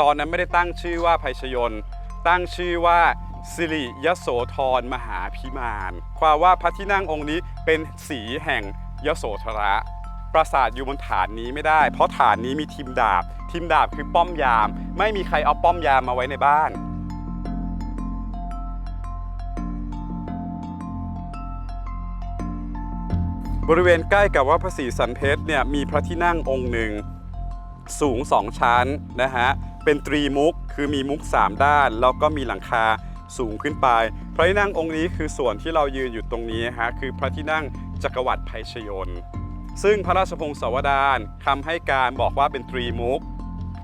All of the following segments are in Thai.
ตอนนั้นไม่ได้ตั้งชื่อว่าภัยชยนต์ตั้งชื่อว่าสิริยโสธรมหาพิมานความว่าพระที่นั่งองค์นี้เป็นสีแห่งยโสธระปราสาทอยู่บนฐานนี้ไม่ได้ เพราะฐานนี้มีทีมดาบ ทีมดาบคือป้อมยาม ไม่มีใครเอาป้อมยามมาไว้ในบ้าน บริเวณใกล้กับวัดพระศรีสันเพชรเนี่ยมีพระที่นั่งองค์หนึ่ง สูง2ชั้นนะฮะ เป็นตรีมุกคือมีมุก 3 ด้าน แล้วก็มีหลังคาสูงขึ้นไป พระที่นั่งองค์นี้คือส่วนที่เรายืนอยู่ตรงนี้ฮะคือพระที่นั่งจักรวรรดิภัยชยน์ซึ่งพระราชพงศาวดารคำให้การบอกว่าเป็นตรีมุก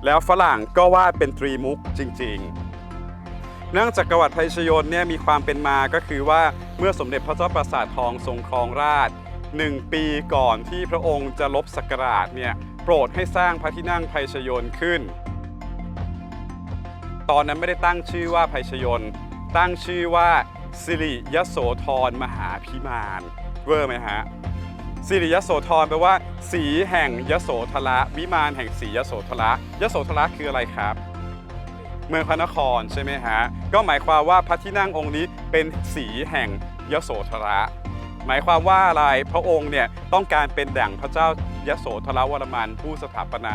แล้วฝรั่งก็ว่าเป็นตรีมุกจริงๆ เนื่องจากจักรวรรดิภัยชยน์เนี่ยมีความเป็นมาก็คือว่าเมื่อสมเด็จพระเจ้าปราสาททองทรงครองราชหนึ่งปีก่อนที่พระองค์จะลบศักราชเนี่ยโปรดให้สร้างพระที่นั่งภัยชยน์ขึ้น ตอนนั้นไม่ได้ตั้งชื่อว่าภัยชยนต์ตั้งชื่อว่าสิริยโสธรมหาพิมานเวอร์ไหมฮะสิริยโสธรแปลว่า สีแห่งยโสธระวิมานแห่งสียโสธระยโสธระคืออะไรครับ เมืองพระนครใช่ไหมฮะก็หมายความว่าพระที่นั่งองค์นี้เป็นสีแห่งยโสธระหมายความว่าอะไรพระองค์เนี่ยต้องการเป็นดั่งพระเจ้ายโสธรวรมันผู้สถาปนา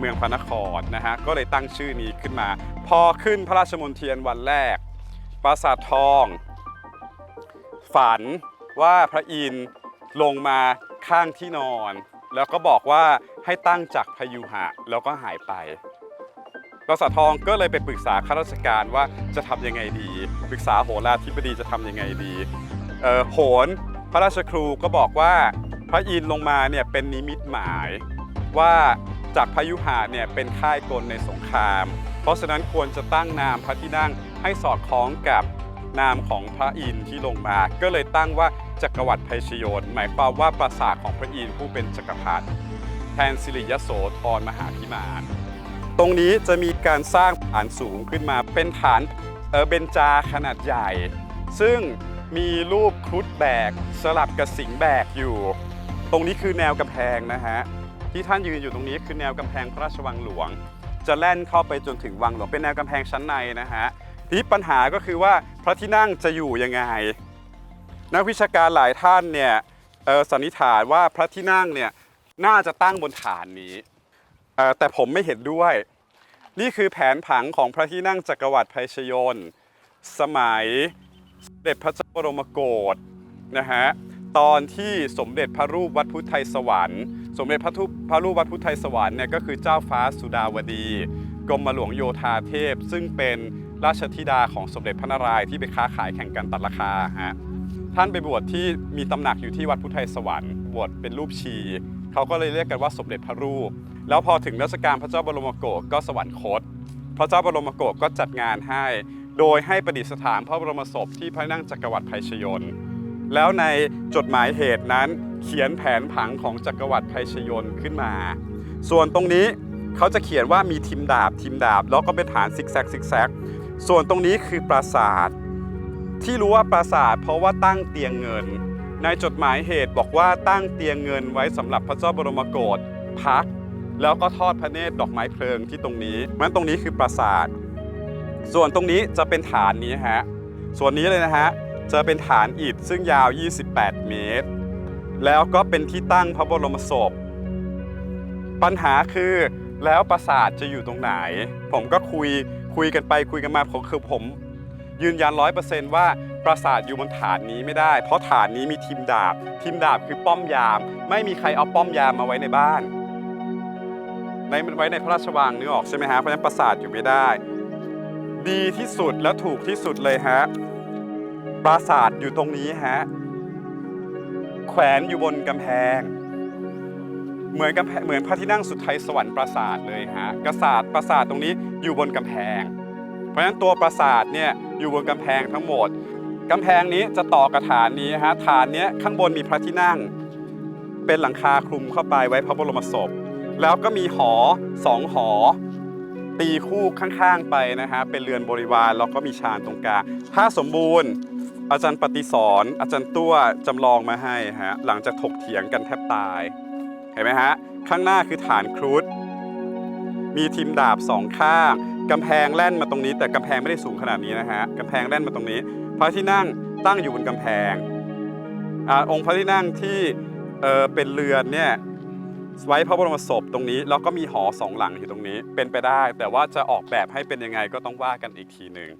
เมืองพระนครนะฮะก็เลยตั้งชื่อนี้ขึ้นมา พอขึ้นพระราชมนเทียนวันแรก ปราสาททอง ฝันว่าพระอินทร์ลงมาข้างที่นอน แล้วก็บอกว่าให้ตั้งจักรพยุหะแล้วก็หายไปปราสาททองก็เลยไปปรึกษาข้าราชการว่าจะทำยังไงดี ปรึกษาโหราธิบดีจะทำยังไงดีเอ่อโหนพระราชครูก็บอกว่าพระอินทร์ลงมาเนี่ยเป็นนิมิตหมายว่า จากรพยุหะเนี่ยเป็นค่ายกลในสงคราม เพราะฉะนั้นควรจะตั้งนามพระที่นั่งให้สอดคล้องกับนามของพระอินทร์ที่ลงมา ก็เลยตั้งว่าจักรวรรดิภัยชโยนหมายความว่าปราสาทของพระอินทร์ผู้เป็นจักรพรรดิแทนสิริยโสธรมหาพิมานตรงนี้จะมีการสร้างฐานสูงขึ้นมาเป็นฐานเออเบญจาขนาดใหญ่ ซึ่งมีรูปครุฑแบก สลับกับสิงแบกอยู่ ตรงนี้คือแนวกำแพงนะฮะ ที่ท่านยืนอยู่ตรงนี้คือแนวกำแพงพระราชวังหลวง จะแล่นเข้าไปจนถึงวังหลวงเป็นแนวกำแพงชั้นในนะฮะทีปัญหาก็คือว่าพระที่นั่งจะอยู่ยังไง นักวิชาการหลายท่านเนี่ยสันนิษฐานว่าพระที่นั่งเนี่ยน่าจะตั้งบนฐานนี้แต่ผมไม่เห็นด้วย นี่คือแผนผังของพระที่นั่งจักรวรรดิภัยชยนสมัยสมเด็จพระเจ้าบรมโกศนะฮะตอนที่สมเด็จพระรูปวัดพุทธไทยสวรรค์ สมเด็จพระทุพระรูปวัดพุทธไทยสวรรค์เนี่ยก็คือเจ้าฟ้าสุดาวดี กรมหลวงโยธาเทพ ซึ่งเป็นราชธิดาของสมเด็จพระนารายณ์ที่ไปค้าขายแข่งกันตัดราคาฮะท่านไปบวชที่มีตำหนักอยู่ที่วัดพุทธไทยสวรรค์บวชเป็นรูปชี เขาก็เลยเรียกกันว่าสมเด็จพระรูป แล้วพอถึงรัชกาลพระเจ้าบรมโกศก็สวรรคต พระเจ้าบรมโกศก็จัดงานให้ โดยให้ประดิษฐานพระบรมศพที่พระนั่งจักรวรรดิภัยชยนต์ แล้วในจดหมายเหตุนั้นเขียนแผนผังของจักรวรรดิภัยชยนขึ้นมา ส่วนตรงนี้เขาจะเขียนว่ามีทิมดาบทิมดาบ แล้วก็เป็นฐานซิกแซกซิกแซกส่วนตรงนี้คือปราสาท ที่รู้ว่าปราสาท เพราะว่าตั้งเตียงเงิน ในจดหมายเหตุบอกว่าตั้งเตียงเงินไว้สำหรับพระเจ้าบรมโกศพัก แล้วก็ทอดพระเนตรดอกไม้เพลิงที่ตรงนี้มันตรงนี้คือปราสาท ส่วนตรงนี้จะเป็นฐานนี้ฮะส่วนนี้เลยนะฮะ จะเป็นฐานอิฐซึ่งยาว 28 เมตร แล้วก็เป็นที่ตั้งพระบรมศพ ปัญหาคือแล้วปราสาทจะอยู่ตรงไหน ผมก็คุยคุยกันไปคุยกันมาผมคือผม ยืนยันร้อยเปอร์เซนต์ว่าปราสาทอยู่บนฐานนี้ไม่ได้ เพราะฐานนี้มีทีมดาบ ทีมดาบคือป้อมยาม ไม่มีใครเอาป้อมยามมาไว้ในบ้านในไว้ในพระราชวังนึกออกใช่ไหมฮะเพราะฉะนั้นปราสาทอยู่ไม่ได้ ดีที่สุดและถูกที่สุดเลยฮะ ปราสาทอยู่ตรงนี้ฮะ แขวนอยู่บนกำแพง เหมือนกำแพงเหมือนพระที่นั่งสุดไทยสวรรค์ปราสาทเลยฮะกษัตริย์ปราสาทตรงนี้อยู่บนกำแพง เพราะฉะนั้นตัวปราสาทเนี่ยอยู่บนกำแพงทั้งหมดกำแพงนี้จะต่อกับฐานนี้ฮะฐานนี้ข้างบนมีพระที่นั่ง เป็นหลังคาคลุมเข้าไปไว้พระบรมศพ แล้วก็มีหอสองหอ ตีคู่ข้างๆไปนะฮะเป็นเรือนบริวารแล้วก็มีชานตรงกลางถ้าสมบูรณ์ อาจารย์ปฏิสอนอาจารย์ตัวจำลองมาให้ฮะหลังจากถกเถียงกันแทบตาย เห็นไหมฮะ ข้างหน้าคือฐานครุฑมีทีมดาบสองข้างกำแพงแล่นมาตรงนี้ แต่กำแพงไม่ได้สูงขนาดนี้นะฮะกำแพงแล่นมาตรงนี้พระที่นั่งตั้งอยู่บนกำแพงอองค์พระที่นั่งที่เออเป็นเรือนเนี่ยไว้พระบรมศพตรงนี้ แล้วก็มีหอสองหลังอยู่ตรงนี้เป็นไปได้ แต่ว่าจะออกแบบให้เป็นยังไงก็ต้องว่ากันอีกทีหนึ่ง